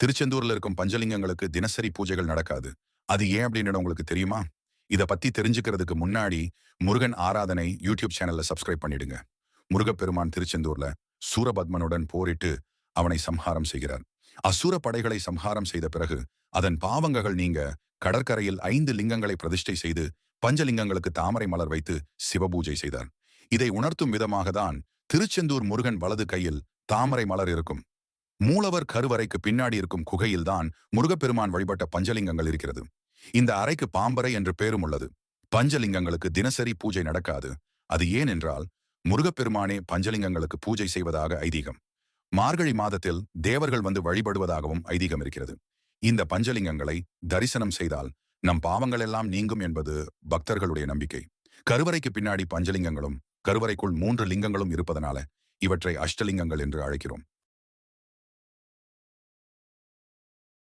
திருச்செந்தூர்ல இருக்கும் பஞ்சலிங்கங்களுக்கு தினசரி பூஜைகள் நடக்காது. அது ஏன் அப்படின்னு உங்களுக்கு தெரியுமா? இத பத்தி தெரிஞ்சுக்கிறதுக்கு முன்னாடி முருகன் ஆராதனை யூடியூப் சேனல்ல சப்ஸ்கிரைப் பண்ணிடுங்க. முருகப்பெருமான் திருச்செந்தூர்ல சூரபத்மனுடன் போரிட்டு அவனை சம்ஹாரம் செய்கிறார். அசுர படைகளை சம்ஹாரம் செய்த பிறகு அதன் பாவங்கள் நீங்க கடற்கரையில் ஐந்து லிங்கங்களை பிரதிஷ்டை செய்து பஞ்சலிங்கங்களுக்கு தாமரை மலர் வைத்து சிவபூஜை செய்தார். இதை உணர்த்தும் விதமாக தான் திருச்செந்தூர் முருகன் வலது கையில் தாமரை மலர் இருக்கும். மூலவர் கருவறைக்கு பின்னாடி இருக்கும் குகையில்தான் முருகப்பெருமான் வழிபட்ட பஞ்சலிங்கங்கள் இருக்கிறது. இந்த அறைக்கு பாம்பறை என்று பேரும் உள்ளது. பஞ்சலிங்கங்களுக்கு தினசரி பூஜை நடக்காது. அது ஏன் என்றால் முருகப்பெருமானே பஞ்சலிங்கங்களுக்கு பூஜை செய்வதாக ஐதீகம். மார்கழி மாதத்தில் தேவர்கள் வந்து வழிபடுவதாகவும் ஐதீகம் இருக்கிறது. இந்த பஞ்சலிங்கங்களை தரிசனம் செய்தால் நம் பாவங்கள் எல்லாம் நீங்கும் என்பது பக்தர்களுடைய நம்பிக்கை. கருவறைக்கு பின்னாடி பஞ்சலிங்கங்களும் கருவறைக்குள் மூன்று லிங்கங்களும் இருப்பதனால இவற்றை அஷ்டலிங்கங்கள் என்று அழைக்கிறோம்.